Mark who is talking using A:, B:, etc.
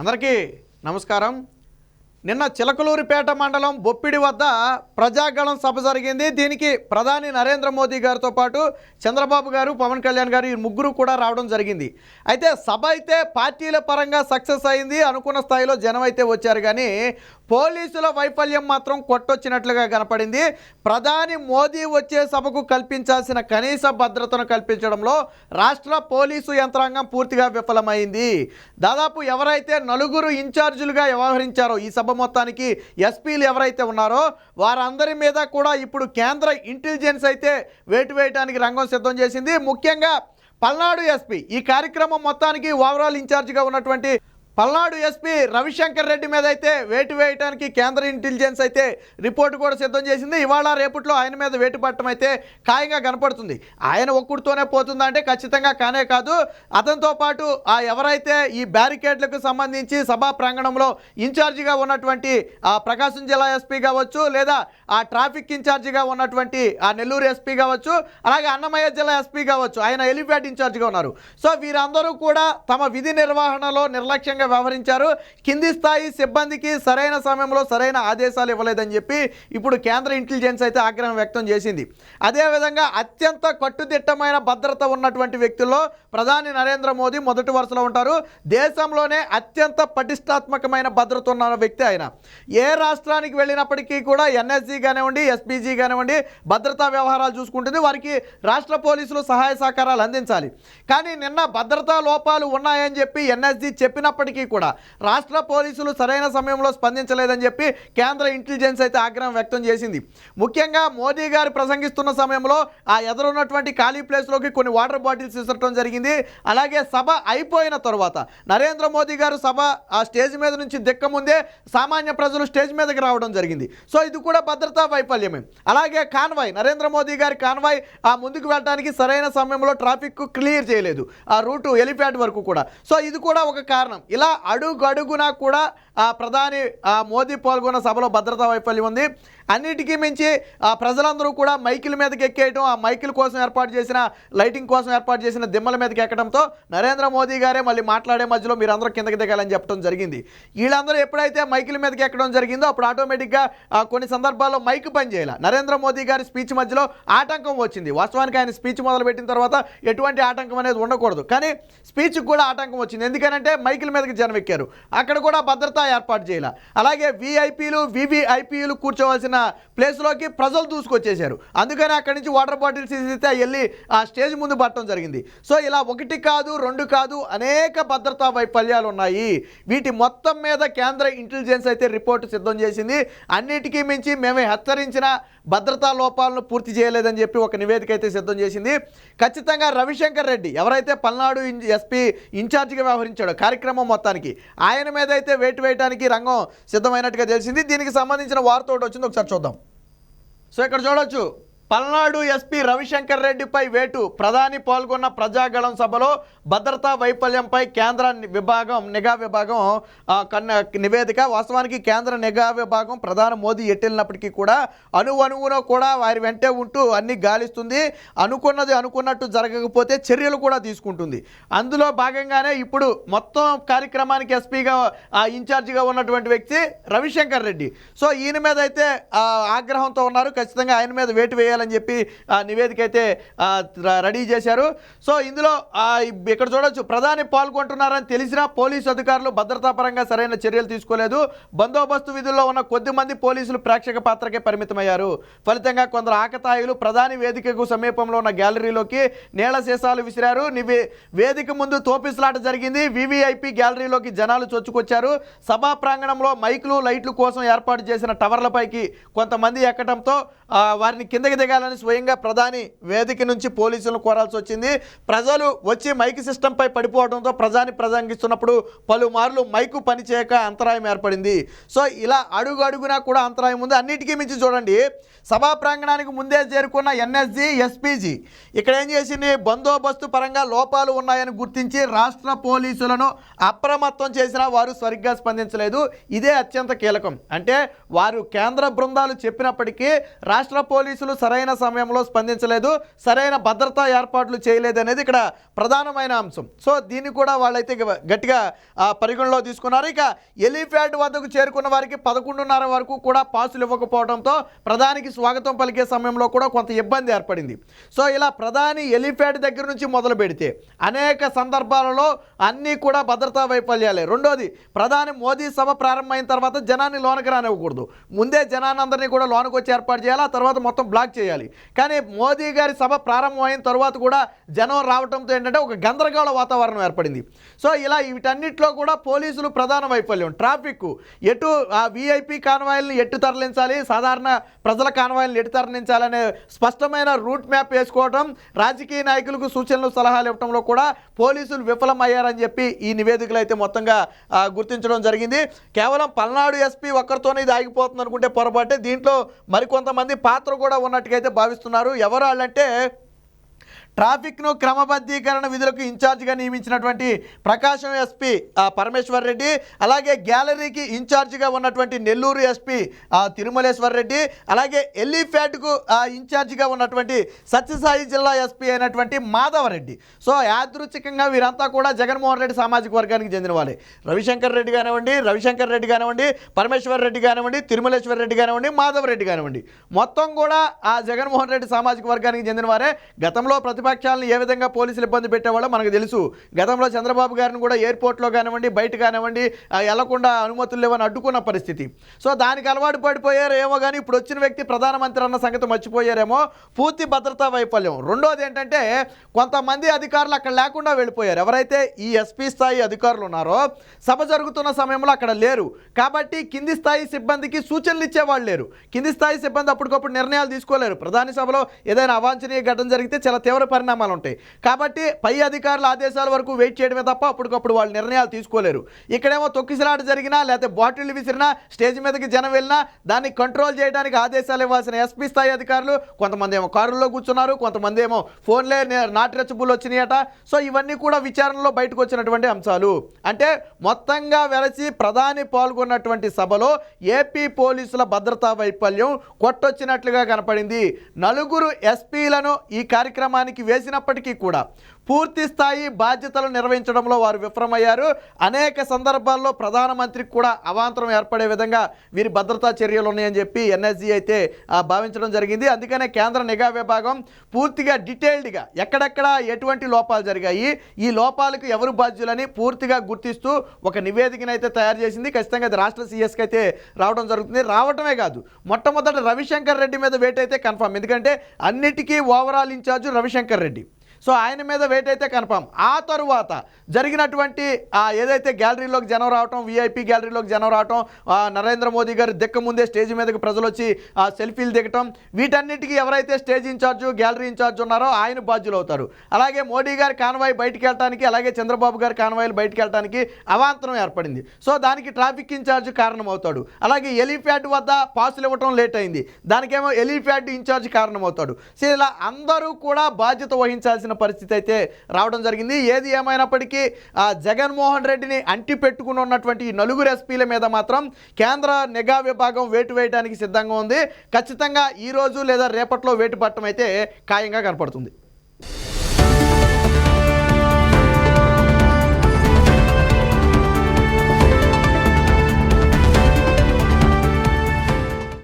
A: అందరికీ నమస్కారం. నిన్న చిలకలూరిపేట మండలం బొప్పిడి వద్ద ప్రజాగళం సభ జరిగింది. దీనికి ప్రధాని నరేంద్ర మోదీ గారితో పాటు చంద్రబాబు గారు పవన్ కళ్యాణ్ గారు ఈ ముగ్గురు కూడా రావడం జరిగింది. అయితే సభ అయితే పార్టీల పరంగా సక్సెస్ అయింది అనుకున్న స్థాయిలో జనం అయితే వచ్చారు. కానీ పోలీసుల వైఫల్యం మాత్రం కొట్టొచ్చినట్లుగా కనపడింది. ప్రధాని మోదీ వచ్చే సభకు కల్పించాల్సిన కనీస భద్రతను కల్పించడంలో రాష్ట్ర పోలీసు యంత్రాంగం పూర్తిగా విఫలమైంది. దాదాపు ఎవరైతే నలుగురు ఇన్ఛార్జీలుగా వ్యవహరించారో ఈ సభ మొత్తానికి ఎస్పీలు ఎవరైతే ఉన్నారో వారందరి మీద కూడా ఇప్పుడు కేంద్ర ఇంటెలిజెన్స్ అయితే వేటు వేయడానికి రంగం సిద్ధం చేసింది. ముఖ్యంగా పల్నాడు ఎస్పీ ఈ కార్యక్రమం మొత్తానికి ఓవరాల్ ఇన్ఛార్జిగా ఉన్నటువంటి పల్నాడు ఎస్పీ రవిశంకర్ రెడ్డి మీద అయితే వేటు వేయడానికి కేంద్ర ఇంటెలిజెన్స్ అయితే రిపోర్ట్ కూడా సిద్ధం చేసింది. ఇవాళ రేపట్లో ఆయన మీద వేటు పట్టడం అయితే ఖాయంగా కనపడుతుంది. ఆయన ఒక్కడితోనే పోతుందంటే ఖచ్చితంగా కానే కాదు. అతనితో పాటు ఆ ఎవరైతే ఈ బ్యారికేడ్లకు సంబంధించి సభా ప్రాంగణంలో ఇన్ఛార్జిగా ఉన్నటువంటి ఆ ప్రకాశం జిల్లా ఎస్పీ కావచ్చు లేదా ఆ ట్రాఫిక్ ఇన్ఛార్జిగా ఉన్నటువంటి ఆ నెల్లూరు ఎస్పీ కావచ్చు అలాగే అన్నమయ్య జిల్లా ఎస్పీ కావచ్చు. ఆయన ఎలిఫ్యాట్ ఇన్ఛార్జిగా ఉన్నారు. సో వీరందరూ కూడా తమ విధి నిర్వహణలో నిర్లక్ష్యంగా వ్యవహరించారు కింది స్థాయి సిబ్బందికి సరైన సమయంలో సరైన ఆదేశాలు ఇవ్వలేదని చెప్పి ఇప్పుడు కేంద్ర ఇంటెలిజెన్స్ అయితే ఆగ్రహం వ్యక్తం చేసింది. అదేవిధంగా అత్యంత కట్టుదిట్టమైన భద్రత ఉన్నటువంటి వ్యక్తుల్లో ప్రధాని నరేంద్ర మోదీ మొదటి వరుసలో ఉంటారు. దేశంలోనే అత్యంత పటిష్టాత్మకమైన భద్రత ఉన్న వ్యక్తి ఆయన. ఏ రాష్ట్రానికి వెళ్ళినప్పటికీ కూడా ఎన్ఎస్జీ కానివ్వండి ఎస్పీజీ కానివ్వండి భద్రతా వ్యవహారాలు చూసుకుంటుంది. వారికి రాష్ట్ర పోలీసులు సహాయ సహకారాలు అందించాలి. కానీ నిన్న భద్రతా లోపాలు ఉన్నాయని చెప్పి ఎన్ఎస్జీ చెప్పినప్పటికీ కూడా రాష్ట్ర పోలీసులు సరైన సమయంలో స్పందించలేదని చెప్పి కేంద్ర ఇంటెలిజెన్స్ అయితే ఆగ్రహం వ్యక్తం చేసింది. ముఖ్యంగా మోదీ గారు ప్రసంగిస్తున్న సమయంలో ఆ ఎదురున్నటువంటి ఖాళీ ప్లేస్లోకి కొన్ని వాటర్ బాటిల్స్ విసరటం జరిగింది. అలాగే సభ అయిపోయిన తర్వాత నరేంద్ర మోదీ గారు సభ ఆ స్టేజ్ మీద నుంచి దిక్క ముందే సామాన్య ప్రజలు స్టేజ్ మీదకి రావడం జరిగింది. సో ఇది కూడా భద్రతా వైఫల్యమే. అలాగే కాన్వాయ్ నరేంద్ర మోదీ గారి కాన్వాయ్ ఆ ముందుకు వెళ్ళడానికి సరైన సమయంలో ట్రాఫిక్ క్లియర్ చేయలేదు. ఆ రూటు ఎలిఫ్యాట్ వరకు కూడా. సో ఇది కూడా ఒక కారణం. ఇలా అడుగడుగునా కూడా ప్రధాని మోదీ పాల్గొన్న సభలో భద్రతా వైఫల్యం ఉంది. అన్నిటికీ మించి ఆ ప్రజలందరూ కూడా మైకిల్ మీదకి ఎక్కేయటం ఆ మైకిల్ కోసం ఏర్పాటు చేసిన లైటింగ్ కోసం ఏర్పాటు చేసిన దిమ్మల మీదకి ఎక్కడంతో నరేంద్ర మోదీ గారే మళ్ళీ మాట్లాడే మధ్యలో మీరందరూ కిందకి దిగాలని చెప్పడం జరిగింది. వీళ్ళందరూ ఎప్పుడైతే మైకిల్ మీదకి ఎక్కడం జరిగిందో అప్పుడు ఆటోమేటిక్గా కొన్ని సందర్భాల్లో మైక్ పనిచేయాలి నరేంద్ర మోదీ గారి స్పీచ్ మధ్యలో ఆటంకం వచ్చింది. వాస్తవానికి ఆయన స్పీచ్ మొదలుపెట్టిన తర్వాత ఎటువంటి ఆటంకం అనేది ఉండకూడదు. కానీ స్పీచ్కి కూడా ఆటంకం వచ్చింది. ఎందుకనంటే మైకిల్ మీదకి జనం ఎక్కారు. అక్కడ కూడా భద్రత ఏర్పాటు చేయాలి. అలాగే విఐపీలు వివిఐపీలు కూర్చోవలసిన ప్లేస్లోకి ప్రజలు దూసుకొచ్చేసారు అందుకని అక్కడి నుంచి వాటర్ బాటిల్స్ తీసితే వెళ్ళి ఆ స్టేజ్ ముందు పట్టడం జరిగింది. సో ఇలా ఒకటి కాదు రెండు కాదు అనేక భద్రతా వైఫల్యాలు ఉన్నాయి. వీటి మొత్తం మీద కేంద్ర ఇంటెలిజెన్స్ అయితే రిపోర్ట్ సిద్ధం చేసింది. అన్నిటికీ మించి మేమే హెచ్చరించిన భద్రతా లోపాలను పూర్తి చేయలేదని చెప్పి ఒక నివేదిక అయితే సిద్ధం చేసింది. ఖచ్చితంగా రవిశంకర్ రెడ్డి ఎవరైతే పల్నాడు ఎస్పీ ఇన్ఛార్జిగా వ్యవహరించాడో కార్యక్రమం మొత్తానికి ఆయన మీద అయితే వేటు వేయడానికి రంగం సిద్ధమైనట్టుగా తెలిసింది. దీనికి సంబంధించిన వార్త ఒకటి వచ్చింది ఒకసారి చూద్దాం. సో ఇక్కడ చూడొచ్చు. పల్నాడు ఎస్పీ రవిశంకర్ రెడ్డిపై వేటు. ప్రధాని పాల్గొన్న ప్రజాగళం సభలో భద్రతా వైఫల్యంపై కేంద్ర విభాగం నిఘా విభాగం కన్న నివేదిక. వాస్తవానికి కేంద్ర నిఘా విభాగం ప్రధాని మోదీ ఎట్టెళ్ళినప్పటికీ కూడా అణు కూడా వారి వెంటే ఉంటూ అన్ని గాలిస్తుంది. అనుకున్నది అనుకున్నట్టు జరగకపోతే చర్యలు కూడా తీసుకుంటుంది. అందులో భాగంగానే ఇప్పుడు మొత్తం కార్యక్రమానికి ఎస్పీగా ఇన్ఛార్జిగా ఉన్నటువంటి వ్యక్తి రవిశంకర్ రెడ్డి. సో ఈయన మీద అయితే ఆగ్రహంతో ఉన్నారు. ఖచ్చితంగా ఆయన మీద వేటు వేయాలి చేయాలని చెప్పి నివేదిక అయితే రెడీ చేశారు. సో ఇందులో ఇక్కడ చూడొచ్చు ప్రధాని పాల్గొంటున్నారని తెలిసినా పోలీసు అధికారులు భద్రతా పరంగా సరైన చర్యలు తీసుకోలేదు. బందోబస్తు విధుల్లో ఉన్న కొద్ది మంది పోలీసులు ప్రేక్షక పాత్రకే పరిమితమయ్యారు. ఫలితంగా కొందరు ఆకతాయిలు ప్రధాని వేదికకు సమీపంలో ఉన్న గ్యాలరీలోకి నీళ్ళ సీసాలు విసిరారు. నివే వేదిక ముందు తోపిసలాట జరిగింది. వివిఐపి గ్యాలరీలోకి జనాలు చొచ్చుకొచ్చారు. సభా ప్రాంగణంలో మైకులు లైట్లు కోసం ఏర్పాటు చేసిన టవర్లపైకి కొంతమంది ఎక్కడంతో వారిని కిందకి దిగాలని స్వయంగా ప్రధాని వేదిక నుంచి పోలీసులను కోరాల్సి వచ్చింది. ప్రజలు వచ్చి మైక్ సిస్టంపై పడిపోవడంతో ప్రధాని ప్రసంగిస్తున్నప్పుడు పలుమార్లు మైకు పనిచేయక అంతరాయం ఏర్పడింది. సో ఇలా అడుగు అడుగునా కూడా అంతరాయం ఉంది. అన్నిటికీ మించి చూడండి. సభా ప్రాంగణానికి ముందే చేరుకున్న ఎన్ఎస్జి ఎస్పీజీ ఇక్కడ ఏం చేసింది? బందోబస్తు పరంగా లోపాలు ఉన్నాయని గుర్తించి రాష్ట్ర పోలీసులను అప్రమత్తం చేసినా వారు సరిగ్గా స్పందించలేదు. ఇదే అత్యంత కీలకం. అంటే వారు కేంద్ర బృందాలు చెప్పినప్పటికీ రాష్ట్ర పోలీసులు సరైన సమయంలో స్పందించలేదు సరైన భద్రతా ఏర్పాట్లు చేయలేదు అనేది ఇక్కడ ప్రధానమైన అంశం. సో దీన్ని కూడా వాళ్ళైతే గట్టిగా పరిగణలో తీసుకున్నారు. ఇక ఎలిఫ్యాట్ వద్దకు చేరుకున్న వారికి పదకొండున్నర వరకు కూడా పాసులు ఇవ్వకపోవడంతో ప్రధానికి స్వాగతం పలికే సమయంలో కూడా కొంత ఇబ్బంది ఏర్పడింది. సో ఇలా ప్రధాని ఎలిఫ్యాట్ దగ్గర నుంచి మొదలు పెడితే అనేక సందర్భాలలో అన్నీ కూడా భద్రతా వైఫల్యాలే. రెండోది ప్రధాని మోదీ సభ ప్రారంభమైన తర్వాత జనాన్ని లోనకి రానివ్వకూడదు. ముందే జనానందరినీ కూడా లోనకు వచ్చి ఏర్పాటు చేయాలి? ఆ తర్వాత మొత్తం బ్లాక్ చేయాలి. కానీ మోదీ గారి సభ ప్రారంభమైన తర్వాత కూడా జనం రావడంతో ఏంటంటే ఒక గందరగోళ వాతావరణం ఏర్పడింది. సో ఇలా వీటన్నిటిలో కూడా పోలీసులు ప్రధాన వైఫల్యం. ట్రాఫిక్ ఎటు ఆ వీఐపీ కాన్వాయిల్ని ఎటు తరలించాలి? సాధారణ ప్రజల కాన్వాయిల్ని ఎటు తరలించాలనే స్పష్టమైన రూట్ మ్యాప్ వేసుకోవడం రాజకీయ నాయకులకు సూచనలు సలహాలు ఇవ్వడంలో కూడా పోలీసులు విఫలమయ్యారని చెప్పి ఈ నివేదికలు అయితే మొత్తంగా గుర్తించడం జరిగింది. కేవలం పల్నాడు ఎస్పీ ఒక్కరితోనే ఇది ఆగిపోతుంది అనుకుంటే పొరపాటే. దీంట్లో మరికొంతమంది పాత్ర కూడా ఉన్నట్టుగా అయితే భావిస్తున్నారు. ఎవరు వాళ్ళంటే ట్రాఫిక్ను క్రమబద్ధీకరణ విధులకు ఇన్ఛార్జిగా నియమించినటువంటి ప్రకాశం ఎస్పీ పరమేశ్వర్ రెడ్డి అలాగే గ్యాలరీకి ఇన్ఛార్జిగా ఉన్నటువంటి నెల్లూరు ఎస్పీ తిరుమలేశ్వర్ రెడ్డి అలాగే ఎల్లిఫ్యాట్కు ఇన్ఛార్జిగా ఉన్నటువంటి సత్యసాయి జిల్లా ఎస్పీ అయినటువంటి మాధవరెడ్డి. సో యాదృచ్ఛికంగా వీరంతా కూడా జగన్మోహన్ రెడ్డి సామాజిక వర్గానికి చెందిన వాళ్ళే రవిశంకర్ రెడ్డి కానివ్వండి రవిశంకర్ రెడ్డి కానివ్వండి పరమేశ్వర్ రెడ్డి కానివ్వండి తిరుమలేశ్వర్ రెడ్డి కానివ్వండి మాధవరెడ్డి కానివ్వండి. మొత్తం కూడా ఆ జగన్మోహన్ రెడ్డి సామాజిక వర్గానికి చెందిన వారే గతంలో ప్రతిపక్షాలను ఏ విధంగా పోలీసులు ఇబ్బంది పెట్టేవాళ్ళో మనకు తెలుసు. గతంలో చంద్రబాబు గారిని కూడా ఎయిర్పోర్ట్లో కానివ్వండి బయట కానివ్వండి వెళ్ళకుండా అనుమతులు లేవని అడ్డుకున్న పరిస్థితి. సో దానికి అలవాటు పడిపోయారు ఏమో కానీ ఇప్పుడు వచ్చిన వ్యక్తి ప్రధానమంత్రి అన్న సంగతి మర్చిపోయారేమో పూర్తి భద్రతా వైఫల్యం. రెండోది ఏంటంటే కొంతమంది అధికారులు అక్కడ లేకుండా వెళ్ళిపోయారు. ఎవరైతే ఈ ఎస్పీ స్థాయి అధికారులు ఉన్నారో సభ జరుగుతున్న సమయంలో అక్కడ లేరు. కాబట్టి కింది స్థాయి సిబ్బందికి సూచనలు ఇచ్చేవాళ్ళు లేరు. కింది స్థాయి సిబ్బంది అప్పటికప్పుడు నిర్ణయాలు తీసుకోలేరు. ప్రధాని సభలో ఏదైనా అవాంఛనీయ ఘటన జరిగితే చాలా తీవ్ర పరిణామాలు ఉంటాయి. కాబట్టి పై అధికారుల ఆదేశాల వరకు వెయిట్ చేయడమే తప్ప అప్పటికప్పుడు వాళ్ళు నిర్ణయాలు తీసుకోలేరు. ఇక్కడేమో తొక్కిసలాట జరిగినా లేకపోతే బాటిల్ విసిరినా స్టేజ్ మీదకి జనం వెళ్ళినా దాన్ని కంట్రోల్ చేయడానికి ఆదేశాలు ఇవ్వాల్సిన ఎస్పీ స్థాయి అధికారులు కొంతమంది ఏమో కారుల్లో కూర్చున్నారు కొంతమంది ఏమో ఫోన్లే నాట్ రెచ్చబుల్ వచ్చినాయట. సో ఇవన్నీ కూడా విచారణలో బయటకు వచ్చినటువంటి అంశాలు. అంటే మొత్తంగా వెలసి ప్రధాని పాల్గొన్నటువంటి సభలో ఏపీ పోలీసుల భద్రతా వైఫల్యం కొట్టొచ్చినట్లుగా కనపడింది. నలుగురు ఎస్పీలను ఈ కార్యక్రమానికి వేసినప్పటికీ కూడా పూర్తి స్థాయి బాధ్యతలు నిర్వహించడంలో వారు విఫలమయ్యారు. అనేక సందర్భాల్లో ప్రధానమంత్రికి కూడా అవాంతరం ఏర్పడే విధంగా వీరి భద్రతా చర్యలు ఉన్నాయని చెప్పి ఎన్ఎస్జీ అయితే భావించడం జరిగింది. అందుకనే కేంద్ర నిఘా విభాగం పూర్తిగా డీటెయిల్డ్గా ఎక్కడెక్కడ ఎటువంటి లోపాలు జరిగాయి ఈ లోపాలకు ఎవరు బాధ్యులని పూర్తిగా గుర్తిస్తూ ఒక నివేదికను అయితే తయారు చేసింది. ఖచ్చితంగా అది రాష్ట్ర సీఎస్కి అయితే రావడం జరుగుతుంది. రావటమే కాదు మొట్టమొదట రవిశంకర్ రెడ్డి మీద వేట్ అయితే కన్ఫర్మ్. ఎందుకంటే అన్నిటికీ overall incharge Ravishankar Reddy. So ఆయన మీద వెయిట్ అయితే కన్ఫామ్ ఆ తరువాత జరిగినటువంటి ఏదైతే గ్యాలరీలోకి జనం రావటం వీఐపీ గ్యాలరీలోకి జనం రావటం నరేంద్ర మోదీ గారు దిక్క ముందే స్టేజ్ మీదకి ప్రజలు వచ్చి ఆ సెల్ఫీలు దిగటం వీటన్నిటికీ ఎవరైతే స్టేజ్ ఇన్ఛార్జ్ గ్యాలరీ ఇన్ఛార్జ్ ఉన్నారో ఆయన బాధ్యులు అవుతారు అలాగే మోడీ గారి కాన్వాయ్ బయటికి వెళ్ళడానికి అలాగే చంద్రబాబు గారి కాన్వాయ్లు బయటికి వెళ్ళడానికి అవాంతరం ఏర్పడింది. సో దానికి ట్రాఫిక్ ఇన్ఛార్జ్ కారణం అవుతాడు అలాగే ఎలిఫ్యాట్ వద్ద పాసులు ఇవ్వటం లేట్ అయింది. దానికేమో ఎలిఫ్యాట్ ఇన్ఛార్జ్ కారణం అవుతాడు సో ఇలా అందరూ కూడా బాధ్యత వహించాల్సిన పరిస్థితి అయితే రావడం జరిగింది. ఏది ఏమైనప్పటికీ ఆ జగన్మోహన్ రెడ్డిని అంటి పెట్టుకుని ఉన్నటువంటి ఈ నలుగురు ఎస్పీల మీద మాత్రం కేంద్ర నిఘా విభాగం వేటు వేయడానికి సిద్ధంగా ఉంది. ఖచ్చితంగా ఈ రోజు లేదా రేపట్లో వేటు పట్టడం అయితే ఖాయంగా కనపడుతుంది.